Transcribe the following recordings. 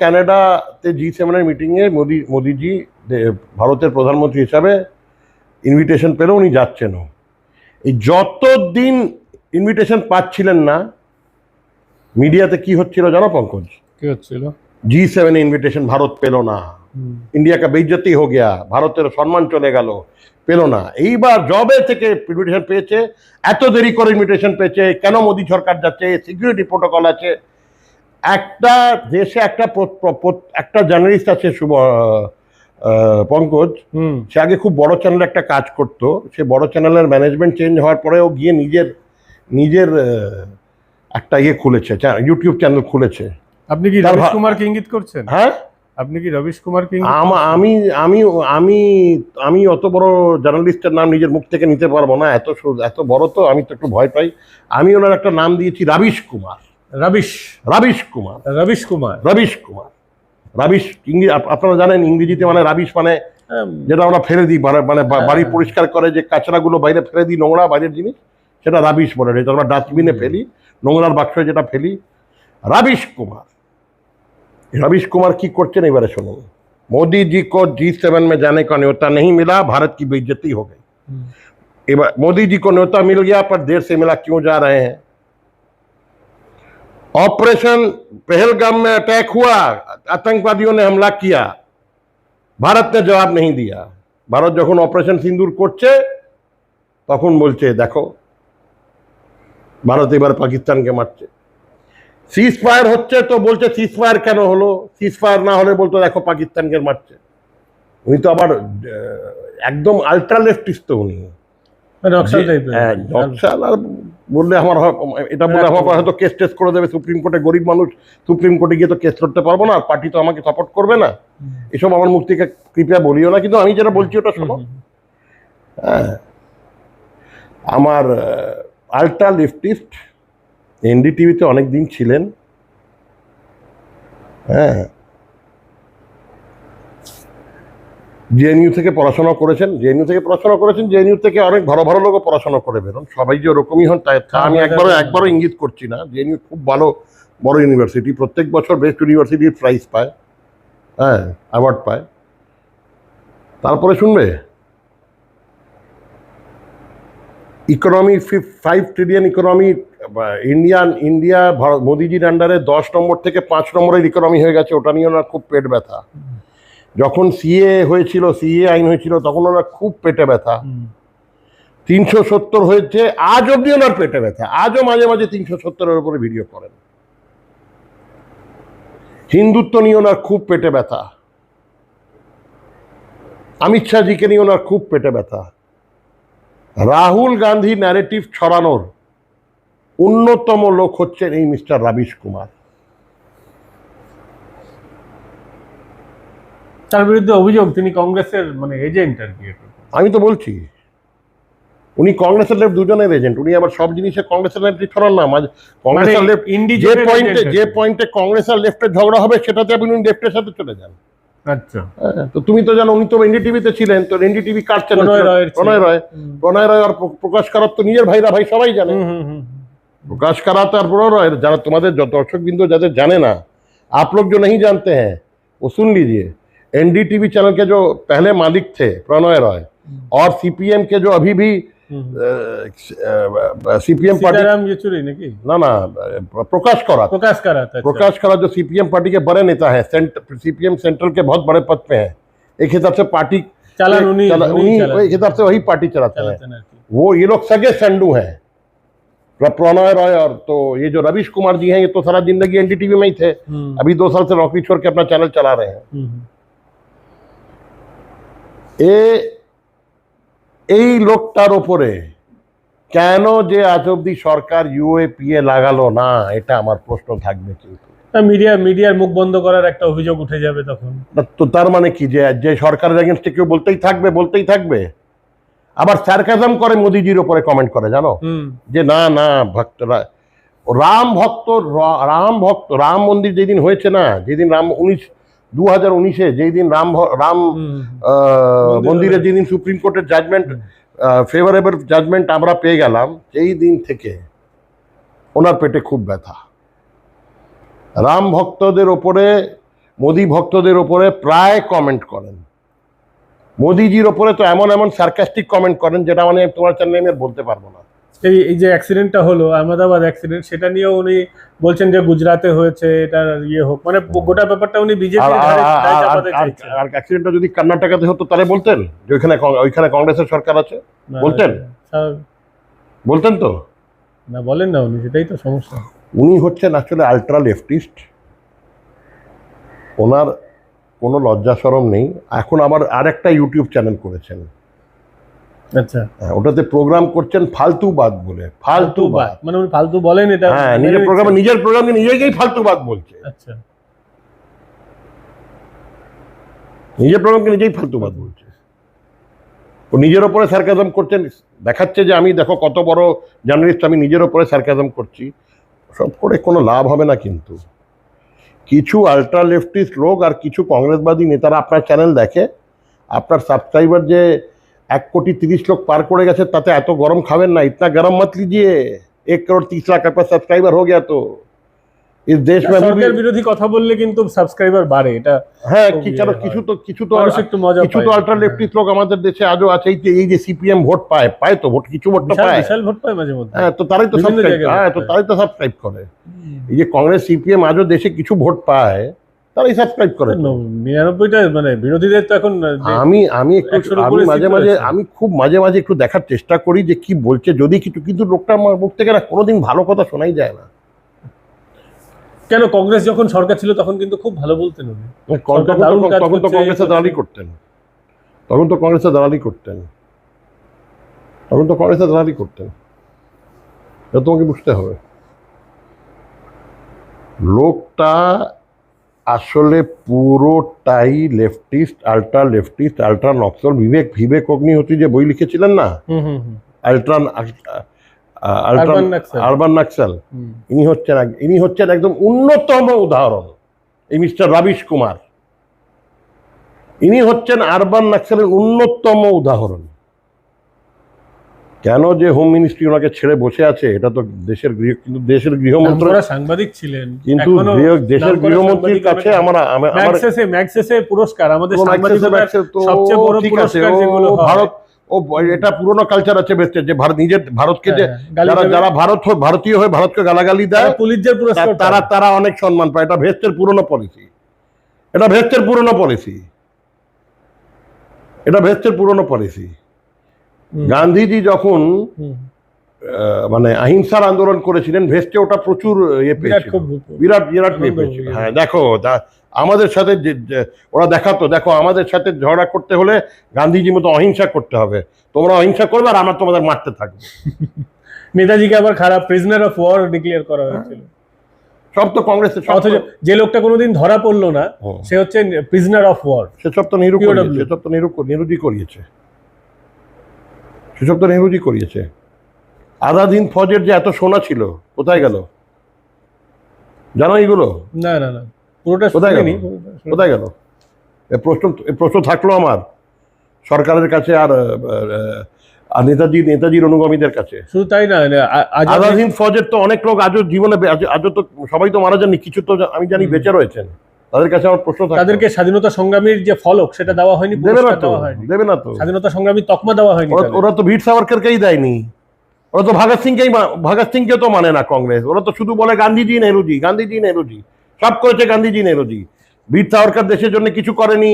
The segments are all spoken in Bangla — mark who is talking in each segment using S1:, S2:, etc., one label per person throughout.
S1: ক্যানাডাতে জি সেভেনের মিটিংয়ে মোদি মোদিজি ভারতের প্রধানমন্ত্রী হিসাবে ইনভিটেশন পেলেও উনি যাচ্ছেনও। এই যতদিন ইনভিটেশন পাচ্ছিলেন না মিডিয়াতে কি হচ্ছিল জানো পঙ্কজ?
S2: কি হচ্ছিল?
S1: জি সেভেনে ইনভিটেশন ভারত পেল না। ইন্ডিয়াকে বেজ্জতি হো গিয়া ভারতের সম্মান চলে গেল পেল না। এইবার জবে থেকে ইনভিটেশন পেয়েছে এত দেরি করে ইনভিটেশন পেয়েছে কেন মোদী সরকার যাচ্ছে সিকিউরিটি প্রোটোকল আছে একটা দেশে একটা প্র- প্র- প্র- একটা জার্নালিস্ট আছে শুভ পঙ্কজ।
S2: হুম।
S1: সে আগে খুব বড় চ্যানেলে একটা কাজ করতো। সে বড় চ্যানেলের ম্যানেজমেন্ট চেঞ্জ হওয়ার পরেও গিয়ে নিজের নিজের একটা ইয়ে খুলেছে ইউটিউব চ্যানেল খুলেছে।
S2: আপনি কি রবিশ কুমারকে ইঙ্গিত করছেন?
S1: হ্যাঁ?
S2: আপনি কি রবিশ কুমারকে
S1: আমা- আমি আমি আমি অত বড় জার্নালিস্টের নাম নিজের মুখ থেকে নিতে পারব না। এত এত বড় তো আমি তো একটু ভয় পাই। আমি ওনার একটা নাম দিয়েছি rubbish Kumar.
S2: Rubbish
S1: rubbish Kumar
S2: Ravish Kumar
S1: Ravish Kumar rubbish ইংরেজি আপ- আপনারা জানেন ইংরেজিতে মানে রাবিশ মানে
S2: হ্যাঁ,
S1: যেটা আমরা ফেলে দিই মানে মানে বা- বাড়ি পরিষ্কার করে যে কাঁচরাগুলো বাইরে ফেলে দিই নোংরা বাইরের জিনিস সেটা রাবিশ বলে যেটা আমরা ডাস্টবিনে ফেলি নোংরার বাক্সে যেটা ফেলি রাবিশ কুমার रविश कुमार की क्वेश्चन एक बार सुनो मोदी जी को जी सेवन में जाने का न्योता नहीं मिला भारत की बेइज्जती हो गई
S2: हम्म।
S1: एक बार मोदी जी को न्योता मिल गया पर देर से मिला क्यों जा रहे हैं ऑपरेशन पहलगाम में अटैक हुआ आतंकवादियों ने हमला किया ভারত ने জবাব नहीं दिया ভারত যখন অপারেশন সিন্দুর করছে তখন বলছে দেখো ভারত এবার পাকিস্তানকে মারছে সিজ ফায়ার হচ্ছে তো বলছে সিজ ফায়ার কেন হলো সিজ ফায়ার না হলে বলতো দেখো পাকিস্তানকে মারছে উনি তো আবার আহ, একদম আলট্রা লেফটিস্ট তো উনি
S2: নকশাল টাইপের
S1: হ্যাঁ, নকশাল আর বললে আমার হয়- এটা বলে আমার হয়তো কেস টেস করে দেবে সুপ্রিম কোর্টে গরিব মানুষ সুপ্রিম কোর্টে গিয়ে তো কেস করতে পারব না আর পার্টি তো আমাকে সাপোর্ট করবে না। এসব আমার মুখ থেকে কৃপয়া বলিও না কিন্তু আমি যেটা বলছি ওটা শোনো। হ্যাঁ। আমার আলট্রা লেফটিস্ট এনডিটিভিতে অনেক দিন ছিলেন। হ্যাঁ। জেএনইউ থেকে পড়াশোনা করেছেন জেএনইউ থেকে পড়াশোনা করেছেন জেএনইউ থেকে অনেক ভালো ভালো লোকও পড়াশোনা করে বেরোন। সবাই যে ওরকমই হন তাই তা আমি একবারও একবারও ইঙ্গিত করছি না। জেএনইউ খুব ভালো বড় ইউনিভার্সিটি প্রত্যেক বছর বেস্ট ইউনিভার্সিটির প্রাইজ পায়। হ্যাঁ অ্যাওয়ার্ড পায়। তারপরে শুনবে? Economy five trillion economy Indian India Bharat মোদিজির আন্ডারে দশ নম্বর থেকে পাঁচ নম্বরের ইকোনমি হয়ে গেছে ওটা নিয়ে ওনার খুব পেট ব্যথা। যখন সিএ হয়েছিল সিএ আইন হয়েছিল তখন ওনার খুব পেটে ব্যথা। তিনশো সত্তর হয়েছে আজ অব্দি ওনার পেটে ব্যথা। আজও মাঝে মাঝে তিনশো সত্তরের উপরে ভিডিও করেন। হিন্দুত্ব নিয়ে ওনার খুব পেটে ব্যথা। অমিত শাহজিকে নিয়ে ওনার খুব পেটে ব্যথা। রাহুল গান্ধী ন্যারেটিভ ছড়ানোর অন্যতম লোক হচ্ছেন এই মিস্টার রাবিশ কুমার।
S2: তার বিরুদ্ধে অভিযোগ তিনি কংগ্রেসের মানে এজেন্ট আর কি
S1: আমি তো বলছি উনি কংগ্রেসের লেফট দুজনের এজেন্ট উনি আবার সব জিনিসে কংগ্রেসের লেফট ছড়ান না মাঝে কংগ্রেস আর লেফট যে
S2: ইন্ডিজেন্ট
S1: পয়েন্টে যে পয়েন্টে কংগ্রেস আর লেফটের ঝগড়া হবে সেটাতে আপনি লেফটের সাথে চলে যান
S2: আচ্ছা
S1: হ্যাঁ, তো তুমি তো জানো উনি তো এনডিটিভিতে ছিলেন তো এনডিটিভি কার চ্যানেল
S2: প্রণয় রায়ের ছিল।
S1: প্রণয় রায়
S2: হুম।
S1: প্রণয় রায় আর প্র- প্রকাশ কারাত তো নিজের ভাইরা ভাই সবাই জানে
S2: হুম, হুম, হুম,
S1: प्रकाश कराता और प्रणय रॉय যারা তোমাদের যত দর্শক বিন্দু যাদের জানে না आप लोग जो नहीं जानते हैं वो सुन लीजिए एनडीटीवी चैनल के जो पहले मालिक थे प्रणय रॉय हम्म। और सीपीएम के जो अभी भी
S2: हम्म।
S1: सीपीएम पार्टी
S2: येचुरी ने की?
S1: ना ना प्रकाश करा
S2: प्रकाश करा अच्छा।
S1: था प्रकाश करा जो सीपीएम पार्टी के बड़े नेता है सीपीएम सेंट्रल के बहुत बड़े पद पे हैं। एक हिसाब से पार्टी चला एक हिसाब से वही पार्टी चलाते हैं। वो ये लोग सगे संडू हैं। प्रणय रॉय और तो ये जो रविश कुमार जी हैं ये तो सारा ज़िंदगी एनडीटीवी में ही थे।
S2: हम्म।
S1: अभी दो साल से नौकरी छोड़ के अपना चैनल चला रहे हैं। এ এই লোকটার ওপরে কেন যে আজ অব্দি সরকার ইউএপিএ লাগালো না এটা আমার প্রশ্ন থাকবে কিন্তু
S2: মিডিয়া মিডিয়ার মুখ বন্ধ করার একটা অভিযোগ উঠে যাবে তখন।
S1: তো তার মানে কি যে যে সরকারের এগেনস্টে কেউ বলতেই থাকবে বলতেই থাকবে? আবার স্যারকাজম করে মোদিজির ওপরে কমেন্ট করে জানো? যে না না ভক্তরা রাম ভক্ত রাম ভক্ত রাম মন্দির যেদিন হয়েছে না যেদিন রাম উনিশ দু হাজার উনিশে যেই দিন রাম রাম
S2: মন্দিরে
S1: মন্দিরে যেদিন সুপ্রিম কোর্টের জাজমেন্ট ফেভারেবল জাজমেন্ট আমরা পেয়ে গেলাম সেই দিন থেকে ওনার পেটে খুব ব্যথা। রাম ভক্তদের ওপরে মোদি ভক্তদের ওপরে প্রায় কমেন্ট করেন। মোদিজির ওপরে তো এমন এমন সার্কাস্টিক কমেন্ট করেন যেটা মানে তোমার চ্যানেলে আমি আর বলতে পারব না।
S2: এই এই যে অ্যাক্সিডেন্টটা হলো আহমেদাবাদ অ্যাক্সিডেন্ট সেটা নিয়েও উনি বলছেন যে গুজরাতে হয়েছে এটা ইয়ে হোক। মানে গোটা ব্যাপারটা উনি বিজেপি
S1: আর- অ্যাক্সিডেন্টটা যদি কর্ণাটকাতে হতো তাহলে বলতেন যে ওইখানে ওইখানে কংগ্রেসের সরকার আছে। বলতেন? বলতেন তো?
S2: না বলেন না উনি সেটাই তো সমস্যা।
S1: উনি হচ্ছেন আসলে আলট্রা লেফটিস্ট ওনার কোনো লজ্জা সরম নেই। এখন আবার আরেকটা ইউটিউব চ্যানেল করেছেন।
S2: আচ্ছা।
S1: হ্যাঁ, ওটাতে প্রোগ্রাম করছেন ফালতু বাদ বলে ফালতু বাদ।
S2: মানে উনি ফালতু বলেন এটা
S1: হ্যাঁ নিজের প্রোগ্রামে নিজের প্রোগ্রামকে নিজেকেই ফালতু বাদ বলছে।
S2: আচ্ছা।
S1: নিজের প্রোগ্রামকে নিজেই ফালতু বাদ বলছে। ও নিজের ওপরে সার্কাজম করছেন দেখাচ্ছে যে আমি দেখো কত বড় জার্নালিস্ট আমি নিজের ওপরে সার্কাজম করছি। সব করে কোনো লাভ হবে না কিন্তু। কিছু আল্ট্রা লেফটিস্ট লোক আর কিছু কংগ্রেসবাদী নেতারা আপনার চ্যানেল দেখে আপনার সাবস্ক্রাইবার যে এক কোটি তিরিশ লোক পার করে গেছে তাতে এত গরম খাবেন না ইতনা গরম মত লিজিয়ে এক করোড় তিরিশ লাখ আপনার সাবস্ক্রাইবার हो गया तो इस देश में अभी
S2: সরকার
S1: भी
S2: বিরোধী কথা বললে কিন্তু সাবস্ক্রাইবার বাড়ে এটা
S1: হ্যাঁ
S2: খুব
S1: কি
S2: ইয়ে
S1: চলো
S2: হয়।
S1: কিছু তো কিছু তো
S2: মানুষ একটু মজা
S1: কিছু
S2: পায়।
S1: তো আল্ট্রা লেফটিস্ট লোক আমাদের দেশে আজও আছে এই যে এই যে সিপিএম ভোট পায় পায় তো ভোট কিছু ভোট তো
S2: বিশাল
S1: পায়
S2: বিশাল ভোট পায় মাঝে মধ্যে
S1: হ্যাঁ তো তারাই তো
S2: বিভিন্ন
S1: সাবস্ক্রাইব
S2: জায়গায়
S1: হ্যাঁ
S2: ভোট
S1: তো
S2: পায়।
S1: তারাই তো সাবস্ক্রাইব করে এই যে কংগ্রেস সিপিএম আজও দেশে কিছু ভোট পায় তারাই সাবস্ক্রাইব করে।
S2: নিরানব্বইটা মানে বিরোধীদের তো এখন
S1: আমি আমি একটু আমি মাঝে মাঝে আমি খুব মাঝে মাঝে একটু দেখার চেষ্টা করি যে কি বলছে যদি কিছু কিন্তু লোকটা আমার মুখ থেকে না কোনোদিন ভালো কথা শোনাই যায় না।
S2: কেন কংগ্রেস যখন সরকার ছিল তখন কিন্তু খুব ভালো বলতেন উনি।
S1: তখন তো-
S2: দারুণ কাজ
S1: তখন তো
S2: করছে,
S1: কংগ্রেসে দালালি করতেন। তখন তো কংগ্রেসে দালালি করতেন। তখন তো কংগ্রেসে দালালি করতেন। এটা তোমাকে বুঝতে হবে। লোকটা আসলে পুরোটাই leftist ultra leftist ultra Naxal Vivek Vivek Agnihotri যে বই লিখেছিলেন না? আল্ট্রা। আরবান নাক্সাল ইনি হচ্ছেন ইনি হচ্ছেন একদম উন্নতম উদাহরণ এই মিস্টার রবিশ কুমার। ইনি হচ্ছেন আরবান নাক্সালের উন্নতম উদাহরণ। কেন যে হোম মিনিস্ট্রি ওনাকে ছেড়ে বসে আছে এটা তো দেশের গৃহ কিন্তু দেশের গৃহমন্ত্রী
S2: সাংবাদিক ছিলেন
S1: কিন্তু দেশের গৃহমন্ত্রীর কাছে আমরা
S2: ম্যাক্সেসে ম্যাক্সেসে পুরস্কার আমাদের সাংবাদিকতার সবচেয়ে বড় পুরস্কার যেগুলো
S1: ভারত ও এটা পুরনো কালচার আছে বেস্টের যে ভারত নিজের ভারতকে যে
S2: হ্যাঁ,
S1: যারা যারা ভারত ভারতীয় হয়ে ভারতকে গালাগালি দেয়
S2: পুলিশের পুরস্কার
S1: তারা তারা অনেক সম্মান পায় এটা ভেস্টের পুরনো পলিসি এটা ভেস্টের পুরনো পলিসি এটা ভেস্টের পুরনো পলিসি। গান্ধীজি যখন মানে অহিংসার আন্দোলন করেছিলেন ভেস্টে ওটা প্রচুর ইয়ে
S2: বিরাট
S1: পেয়েছিল। বিরাট বিরাট ইয়ে পেয়েছিল। হ্যাঁ দেখো আমাদের সাথে ওরা দেখাতো দেখো আমাদের সাথে ঝগড়া করতে হলে গান্ধীজি মতো অহিংসা করতে হবে। তোমরা অহিংসা করবে আর আমরা তোমাদের মারতে থাকব।
S2: নেতাজিকে আবার খারাপ প্রিজনার অফ ওয়ার ডিক্লেয়ার করা হয়েছিল।
S1: সব তো কংগ্রেসের
S2: অথচ যে লোকটা কোনোদিন ধরা পড়ল না সে হচ্ছে প্রিজনার অফ ওয়ার
S1: সেসব তো করিয়েছে সেসব তো করিয়েছে। সেসব তো নেহরুজি করিয়েছে। আজাদিন ফজের যে এত সোনা ছিল কোথায় গেল? জানো এগুলো
S2: না না না। পুরোটা
S1: কোথায় গেল? কোথায় গেল? প্রশ্ন প্রশ্ন থাকল আমার সরকারের কাছে আর আর নেতাজি নেতাজির অনুগামীদের কাছে।
S2: শুধু তাই না আজাদ
S1: আজাদিন ফজের তো অনেক লোক আজও জীবনে আজও তো সবাই তো মারা যাননি কিছু তো আমি জানি বেঁচে রয়েছেন। তাদের কাছে আমার প্রশ্ন।
S2: তাদেরকে স্বাধীনতা সংগ্রামীর যে ফলক সেটা দেওয়া হয়নি
S1: দেবে না তো দেবে না তো।
S2: স্বাধীনতা সংগ্রামী তকমা দেওয়া হয়নি
S1: ওরা তো বীর সাভারকারকেই দেয়নি। ওরা তো ভগৎ সিংকেই ভগৎ সিংকে তো মানে না কংগ্রেস। ওরা তো শুধু বলে গান্ধীজি নেহরুজি গান্ধীজি নেহরুজি। সব করেছে গান্ধীজি নেহরুজি। বীর সাভারকার দেশের জন্য কিছু করেনি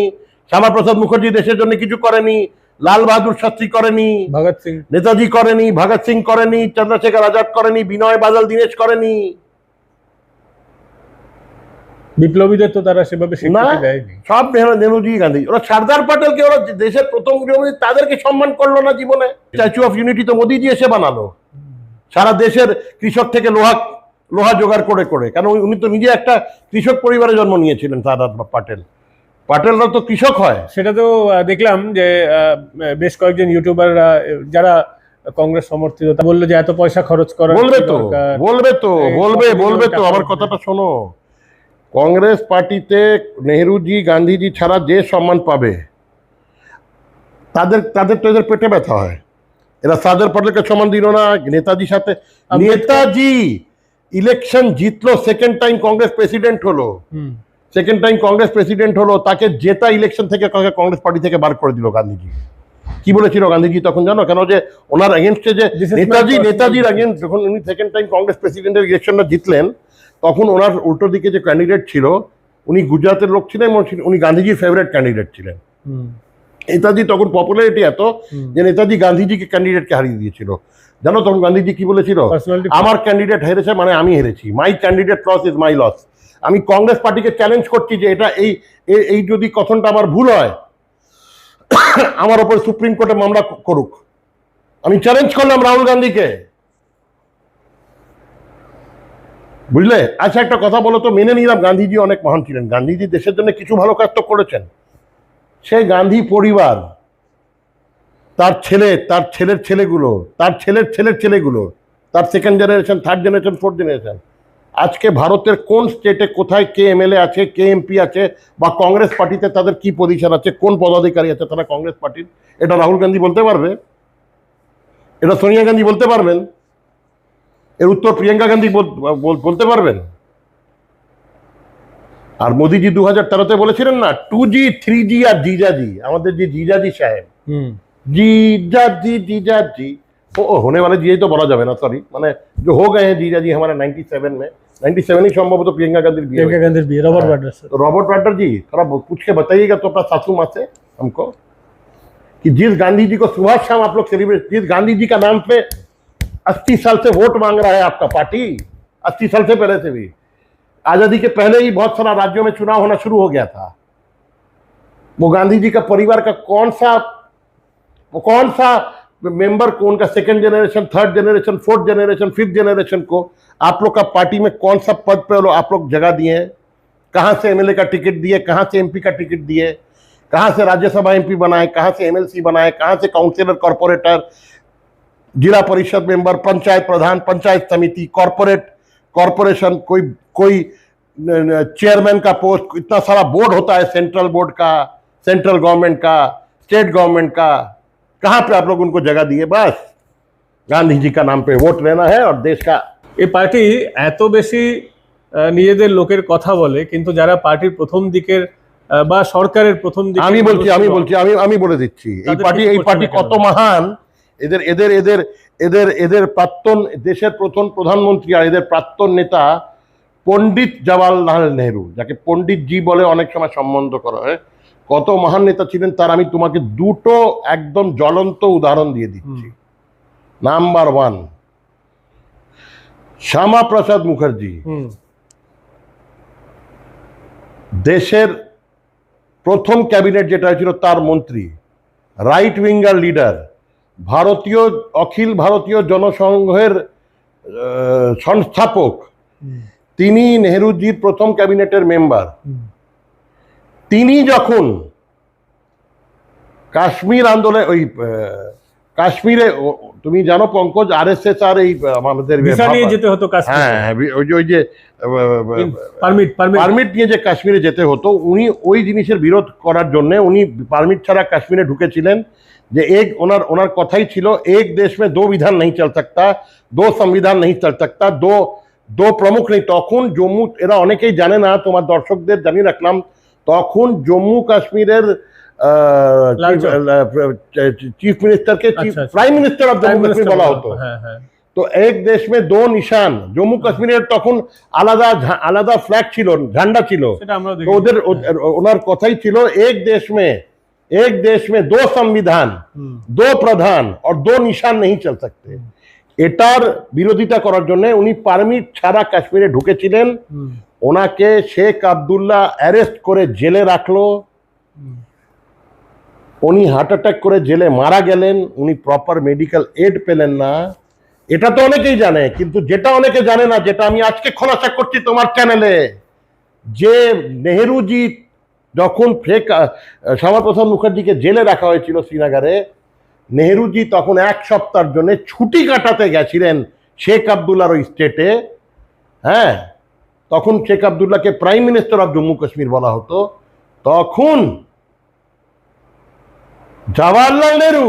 S1: শ্যামাপ্রসাদ মুখার্জি দেশের জন্য কিছু করেনি লাল বাহাদুর শাস্ত্রী করেনি
S2: ভগৎ সিং।
S1: নেতাজি করেনি ভগৎ সিং করেনি চন্দ্রশেখর আজাদ করেনি বিনয় বাদল দীনেশ করেনি।
S2: বিপ্লবীদের তো তারা সেভাবে স্বীকৃতি দেয়নি।
S1: সব নেহরুজি গান্ধী। ওরা সর্দার প্যাটেলকে ওরা দেশের প্রথম গৃহমন্ত্রী তাদেরকে সম্মান করল না জীবনে। স্ট্যাচু অফ ইউনিটি তো মোদিজি এসে বানালো। সারা দেশের কৃষক থেকে লোহা লোহা জোগাড় করে করে। কেন উনি- তো নিজে একটা কৃষক পরিবারে জন্ম নিয়েছিলেন সর্দার পাটেল। পাটেলরা তো কৃষক হয়।
S2: সেটা তো দেখলাম যে বেশ কয়েকজন ইউটিউবাররা যারা কংগ্রেস সমর্থিত তা বলল যে এত পয়সা খরচ করা
S1: বলবে তো বলবে তো বলবে বলবে তো আমার কথাটা শোনো। কংগ্রেস পার্টিতে নেহরুজি গান্ধীজি ছাড়া যে সম্মান পাবে তাদের তাদের তো এদের পেটে ব্যথা হয় এরা সাদের পটেলকে সম্মান দিল না নেতাজির সাথে নেতাজি ইলেকশন জিতলো সেকেন্ড টাইম কংগ্রেস প্রেসিডেন্ট হলো। সেকেন্ড টাইম কংগ্রেস প্রেসিডেন্ট হলো তাকে জেতা ইলেকশন থেকে কংগ্রেস পার্টি থেকে বার করে দিল গান্ধীজি কি বলেছিল গান্ধীজি তখন জানো কেন যে ওনার এগেনস্টে যে নেতাজি নেতাজির. এগেনস্ট যখন উনি সেকেন্ড টাইম কংগ্রেস প্রেসিডেন্টের ইলেকশনটা জিতলেন তখন ওনার উল্টো দিকে যে ক্যান্ডিডেট ছিল উনি গুজরাতের লোক ছিলেন এবং উনি গান্ধীজির ফেভারিট ক্যান্ডিডেট ছিলেন। নেতাজি তখন পপুলারিটি এত যে নেতাজি গান্ধীজিকে ক্যান্ডিডেটকে হারিয়ে দিয়েছিল। জানো তখন গান্ধীজি কি বলেছিল? আমার ক্যান্ডিডেট হেরেছে মানে আমি হেরেছি। My candidate loss is my loss আমি কংগ্রেস পার্টিকে চ্যালেঞ্জ করছি যে এটা এই এই যদি কথনটা আমার ভুল হয় আমার ওপর সুপ্রিম কোর্টে মামলা করুক। আমি চ্যালেঞ্জ করলাম রাহুল গান্ধীকে। বুঝলে? আচ্ছা একটা কথা বলো তো, মেনে নিলাম গান্ধীজি অনেক মহান ছিলেন। গান্ধীজি দেশের জন্য কিছু ভালো কাজ তো করেছেন। সেই গান্ধী পরিবার, তার ছেলে, তার ছেলের ছেলেগুলো, তার ছেলের ছেলের ছেলেগুলো, তার second generation third generation fourth generation আজকে ভারতের কোন স্টেটে কোথায় কে এমএলএ আছে, কে এমপি আছে, বা কংগ্রেস পার্টিতে তাদের কি পজিশন আছে, কোন পদাধিকারী আছে, তারা কংগ্রেস পার্টির? এটা রাহুল গান্ধী বলতে পারবে? এটা সোনিয়া গান্ধী বলতে পারবেন? এর উত্তর প্রিয়াঙ্কা গান্ধী বল- বল- বলতে পারবেন আর মোদিজি দু হাজার তেরোতে বলেছিলেন না টু জি থ্রি জি আর জিজাজি আমাদের যে জিজাজি সাহেব
S2: হুম,
S1: जीजा जी जीजा जी ओ, ओ होने वाले जी तो बोला जावे ना सॉरी मैंने जो हो गए हैं जीजा जी हमारे 97 में 97 ही संभवत प्रियंका गांधी बियर
S2: प्रियंका गांधी भी रॉबर्ट
S1: हाँ।
S2: वाड्रा सर
S1: तो रॉबर्ट वाड्रा जी थोड़ा बहुत पूछ के बताइएगा तो अपना सासू माँ से हमको कि जिस गांधी जी को सुबह शाम आप लोग सेलिब्रेट जिस गांधी जी का नाम पे अस्सी साल से वोट मांग रहा है आपका पार्टी। अस्सी साल से पहले से भी। आज़ादी के पहले ही बहुत सारा राज्यों में चुनाव होना शुरू हो गया था। वो गांधी जी का परिवार का कौन सा, वो कौन सा मेंबर को, उनका second generation third generation fourth generation fifth generation को आप लोग का पार्टी में कौन सा पद पे लो- आप लोग जगह दिए हैं? कहाँ से एमएलए का टिकट दिए? कहाँ से एमपी का टिकट दिए? कहाँ से राज्यसभा एमपी बनाए? कहाँ से एमएलसी बनाए? कहाँ से काउंसिलर कॉरपोरेटर जिला परिषद मेंबर पंचायत प्रधान पंचायत समिति कॉरपोरेट कॉरपोरेशन कोई कोई चेयरमैन का पोस्ट इतना सारा बोर्ड होता है सेंट्रल बोर्ड का सेंट्रल गवर्नमेंट का स्टेट गवर्नमेंट का कहाँ पे आप लोग उनको जगह दिए बस गांधी जी का नाम पे वोट लेना है और देश का
S2: এই পার্টি এত বেশি আহ, নিজেদের লোকের কথা বলে কিন্তু যারা পার্টির প্রথম দিকের আহ, বা সরকারের প্রথম দিকে
S1: আমি বলছি আমি বলছি আমি আমি বলে দিচ্ছি এই
S2: তাদের
S1: পার্টি
S2: কিছু
S1: এই
S2: করছে
S1: পার্টি
S2: না কেন?
S1: কত মহান এদের এদের এদের এদের এদের প্রাক্তন দেশের প্রথম প্রধানমন্ত্রী আর এদের প্রাক্তন নেতা পণ্ডিত জওয়াহরলাল নেহরু যাকে পণ্ডিত জি বলে অনেক সময় সম্বন্ধ করা হয়। কত মহান নেতা ছিলেন তার আমি তোমাকে দুটো একদম জ্বলন্ত উদাহরণ দিয়ে দিচ্ছি। Number one Shyama Prasad
S2: Mukherjee.
S1: দেশের প্রথম ক্যাবিনেট যেটা হয়েছিল তার মন্ত্রী রাইট উইঙ্গার লিডার। ভারতীয় অখিল ভারতীয় জনসংঘের সংস্থাপক। তিনি নেহরুজির প্রথম ক্যাবিনেটের মেম্বার। তিনি যখন কাশ্মীর আন্দোলন ওই কাশ্মীরে তুমি জানো পঙ্কজ আর এস এস আর এই আমাদের
S2: যেতে হতো
S1: হ্যাঁ, হ্যাঁ ওই যে ওই যে
S2: পারমিট পারমিট
S1: নিয়ে যে কাশ্মীরে যেতে হতো উনি ওই জিনিসের বিরোধ করার জন্য উনি পারমিট ছাড়া কাশ্মীরে ঢুকেছিলেন যে এক ওনার ওনার কথাই ছিল এক দেশ মে দো বিধান নেই চল সকতা দো সংবিধান নেই চল সকতা দো দো প্রমুখ নেই। তখন জম্মু এরা অনেকেই জানে না তোমার দর্শকদের জানিয়ে রাখলাম তখন জম্মু কাশ্মীরের
S2: লালচক।
S1: চিফ মিনিস্টারকে চিফ
S2: আচ্ছা, আচ্ছা।
S1: Prime minister of
S2: prime
S1: Jammu Kashmir
S2: minister
S1: বলা হতো
S2: হ্যাঁ হ্যাঁ
S1: তো এক দেশ মে দো নিশান জম্মু কাশ্মীরের তখন আলাদা ঝা- আলাদা ফ্ল্যাগ ছিল ঝান্ডা ছিল
S2: সেটা আমরা
S1: তো ওদের ওদের- ওনার কথাই ছিল এক দেশ মে এক দেশ মে দো সংবিধান দো প্রধান আর দো নিশান নেই চল सकते এটার বিরোধিতা করার জন্য উনি পারমিট ছাড়া কাশ্মীরে ঢুকেছিলেন ওনাকে শেখ আবদুল্লাহ অ্যারেস্ট করে জেলে রাখলো উনি হার্ট অ্যাটাক করে জেলে মারা গেলেন, উনি প্রপার মেডিকেল এড পেলেন না। এটা তো অনেকেই জানে, কিন্তু যেটা অনেকে জানে না, যেটা আমি আজকে খোলাসা করছি তোমার চ্যানেলে যে নেহেরুজি যখন ফেক শ্যামাপ্রসাদ মুখার্জিকে জেলে রাখা হয়েছিল শ্রীনগরে, নেহেরুজি তখন এক সপ্তাহের জন্য ছুটি কাটাতে গেছিলেন শেখ আবদুল্লার ওই স্টেটে হ্যাঁ তখন শেখ আবদুল্লাহকে prime minister of Jammu Kashmir বলা হতো। তখন জওয়াহরলাল নেহরু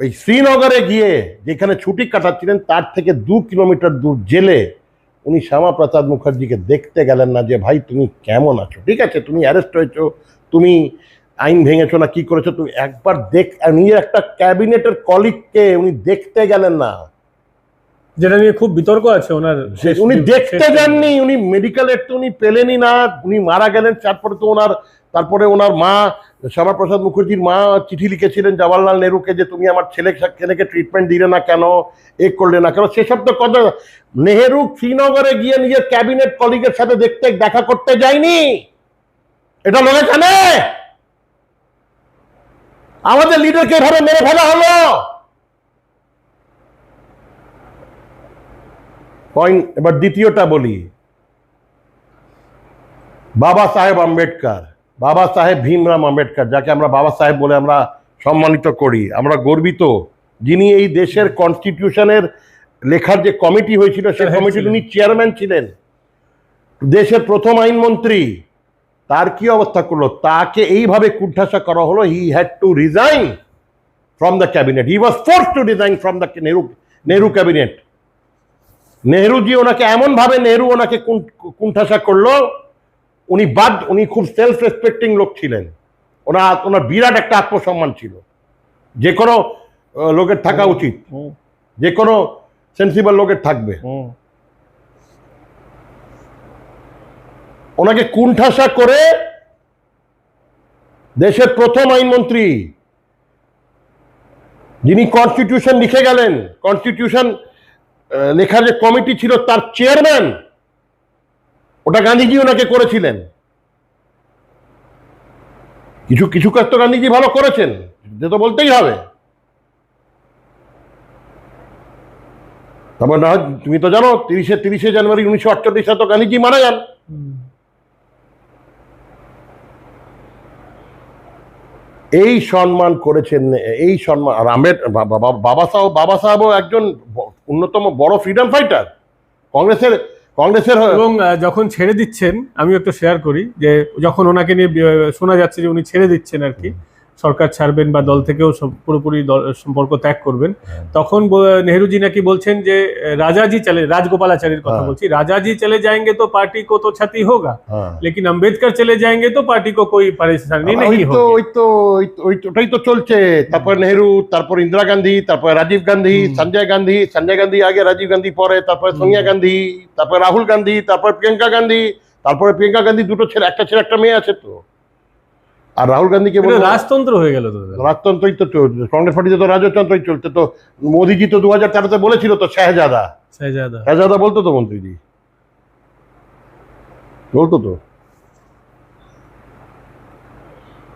S1: ওই শ্রীনগরে গিয়ে যেখানে ছুটি কাটাচ্ছিলেন তার থেকে দু কিলোমিটার দূর জেলে উনি শ্যামা প্রসাদ মুখার্জিকে দেখতে গেলেন না যে ভাই তুমি কেমন আছো? ঠিক আছে তুমি অ্যারেস্ট হয়েছো তুমি আইন ভেঙেছো না কি করেছ? তুমি একবার দেখ নিজের একটা ক্যাবিনেটের কলিগকে উনি দেখতে গেলেন না।
S2: যেটা নিয়ে খুব বিতর্ক আছে ওনার
S1: উনি দেখতে যাননি উনি মেডিকেলের তো উনি পেলেনই না উনি মারা গেলেন তারপরে তো ওনার তারপরে ওনার মা শ্যামাপ্রসাদ মুখার্জির মা চিঠি লিখেছিলেন জওয়াহরলাল নেহরুকে যে তুমি আমার ছেলে ছেলেকে ট্রিটমেন্ট দিলে না কেন এ করলে না কেন সেসব তো কথা। নেহেরু শ্রীনগরে গিয়ে নিজের ক্যাবিনেট কলিগের সাথে দেখতে দেখা করতে যায়নি। এটা মনে জানে? আমাদের লিডারকে এভাবে মেরে ফেলা হলো? পয়েন্ট এবার দ্বিতীয়টা বলি। বাবা সাহেব আম্বেদকর বাবা সাহেব ভীমরাম আম্বেদকর যাকে আমরা বাবা সাহেব বলে আমরা সম্মানিত করি আমরা গর্বিত। যিনি এই দেশের কনস্টিটিউশনের লেখার যে কমিটি হয়েছিল সেই
S2: হেড
S1: কমিটির উনি চেয়ারম্যান ছিলেন। দেশের প্রথম আইনমন্ত্রী তার কি অবস্থা করল? তাকে এইভাবে কুণ্ঠাসা করা হলো he had to resign from the cabinet he was force to resign from the Nehru Nehru cabinet Nehruji ওনাকে এমনভাবে নেহরু ওনাকে কুণ্ঠাসা করল উনি বাদ উনি খুব সেলফ রেসপেক্টিং লোক ছিলেন। ওনার ওনার বিরাট একটা আত্মসম্মান ছিল। যে কোনো লোকের থাকা উচিত। যে কোনো সেন্সিবল লোকের থাকবে। ওনাকে কুণ্ঠাসা করে দেশের প্রথম আইনমন্ত্রী যিনি কনস্টিটিউশন লিখে গেলেন কনস্টিটিউশন লেখার যে কমিটি ছিল তার চেয়ারম্যান, ওটা গান্ধীজি ওনাকে করেছিলেন? কিছু কিছু কাজ তো গান্ধীজি ভালো করেছেন যে তো বলতেই হবে। তারপর না তুমি তো জানো, তিরিশে তিরিশে জানুয়ারি উনিশশো আটচল্লিশ সালে তো গান্ধীজি মারা যান। এই সম্মান করেছেন, এই সম্মান, আর আম্বেদ বা- বা- বাবা সাহেব বাবা সাহেবও একজন অন্যতম বড় ফ্রিডম ফাইটার কংগ্রেসের কংগ্রেসের
S2: এবং যখন ছেড়ে দিচ্ছেন আমি একটু শেয়ার করি যে, যখন ওনাকে নিয়ে শোনা যাচ্ছে যে উনি ছেড়ে দিচ্ছেন আর কি সরকার ছাড়বেন বা দল থেকেও সব- পুরোপুরি দল সম্পর্ক ত্যাগ করবেন তখন ব- নেহরুজি নাকি বলছেন যে আহ, রাজাজি চলে রাজগোপালাচারীর কথা
S1: হ্যাঁ।
S2: বলছি রাজাজি চলে जाएंगे तो पार्टी को तो क्षति होगा
S1: হ্যাঁ
S2: लेकिन अंबेडकर चले जाएंगे तो पार्टी को कोई परेशानी
S1: ওই
S2: नहीं
S1: তো
S2: होगी
S1: ওই তো ওই তো- ওই তো- ওটাই তো চলছে তারপর নেহেরু তারপর ইন্দিরা গান্ধী তারপর রাজীব গান্ধী সঞ্জয় গান্ধী সঞ্জয় গান্ধী আগে রাজীব গান্ধী পরে তারপরে সোনিয়া গান্ধী তারপর রাহুল গান্ধী তারপর প্রিয়াঙ্কা গান্ধী তারপরে প্রিয়াঙ্কা গান্ধী দুটো ছেলে একটা ছেলে একটা মেয়ে আছে তো আর রাহুল গান্ধীকে বলব?
S2: রাজতন্ত্র হয়ে গেল তো
S1: রাজতন্ত্রই তো চলছে কংগ্রেস পার্টিতে তো রাজতন্ত্রই চলছে। তো মোদিজি তো দু হাজার তেরোতে বলেছিল তো শাহজাদা।
S2: শাহজাদা।
S1: শাহজাদা বলতো তো মন্ত্রীজি? বলতো তো।